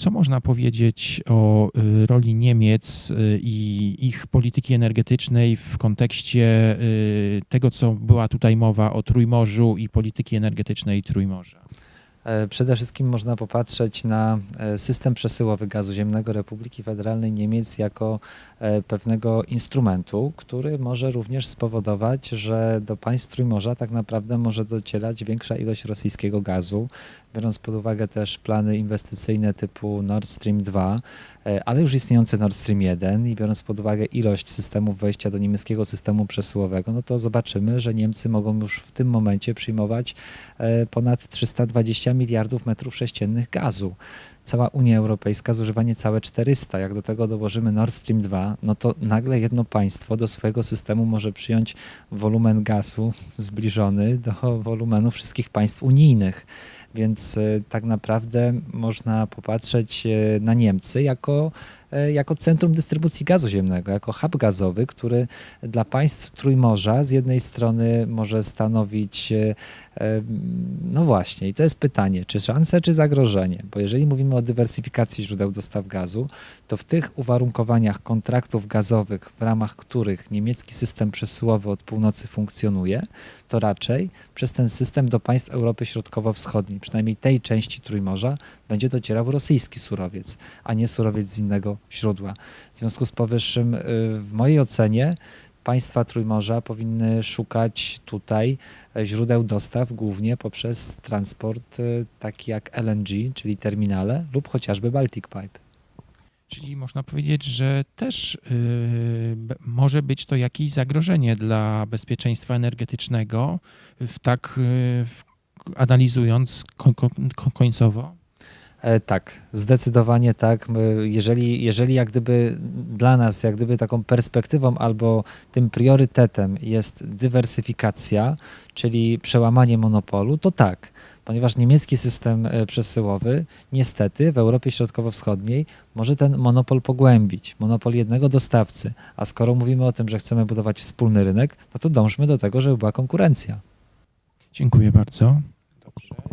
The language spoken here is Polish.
Co można powiedzieć o y, roli Niemiec y, i ich polityki energetycznej w kontekście y, tego, co była tutaj mowa o Trójmorzu i polityki energetycznej Trójmorza? E, Przede wszystkim można popatrzeć na e, system przesyłowy gazu ziemnego Republiki Federalnej Niemiec jako e, pewnego instrumentu, który może również spowodować, że do państw Trójmorza tak naprawdę może docierać większa ilość rosyjskiego gazu, biorąc pod uwagę też plany inwestycyjne typu Nord Stream 2, e, ale już istniejący Nord Stream 1 i biorąc pod uwagę ilość systemów wejścia do niemieckiego systemu przesyłowego, no to zobaczymy, że Niemcy mogą już w tym momencie przyjmować e, ponad 320 miliardów metrów sześciennych gazu. Cała Unia Europejska zużywa niecałe 400. Jak do tego dołożymy Nord Stream 2, no to nagle jedno państwo do swojego systemu może przyjąć wolumen gazu zbliżony do wolumenu wszystkich państw unijnych. Więc e, tak naprawdę można popatrzeć e, na Niemcy jako, jako centrum dystrybucji gazu ziemnego, jako hub gazowy, który dla państw Trójmorza z jednej strony może stanowić, e, e, no właśnie, i to jest pytanie, czy szanse, czy zagrożenie? Bo jeżeli mówimy o dywersyfikacji źródeł dostaw gazu, to w tych uwarunkowaniach kontraktów gazowych, w ramach których niemiecki system przesyłowy od północy funkcjonuje, to raczej przez ten system do państw Europy Środkowo-Wschodniej, przynajmniej tej części Trójmorza, będzie docierał rosyjski surowiec, a nie surowiec z innego źródła. W związku z powyższym, y, w mojej ocenie, państwa Trójmorza powinny szukać tutaj e, źródeł dostaw głównie poprzez transport y, taki jak LNG, czyli terminale, lub chociażby Baltic Pipe. Czyli można powiedzieć, że też y, be- może być to jakieś zagrożenie dla bezpieczeństwa energetycznego, w tak y, w, analizując ko, ko, ko, końcowo. E, Tak, zdecydowanie tak. Jeżeli, jeżeli jak gdyby dla nas, jak gdyby taką perspektywą albo tym priorytetem jest dywersyfikacja, czyli przełamanie monopolu, to tak. Ponieważ niemiecki system e, przesyłowy niestety w Europie Środkowo-Wschodniej może ten monopol pogłębić, monopol jednego dostawcy. A skoro mówimy o tym, że chcemy budować wspólny rynek, no to dążmy do tego, żeby była konkurencja. Dziękuję bardzo. Dobrze.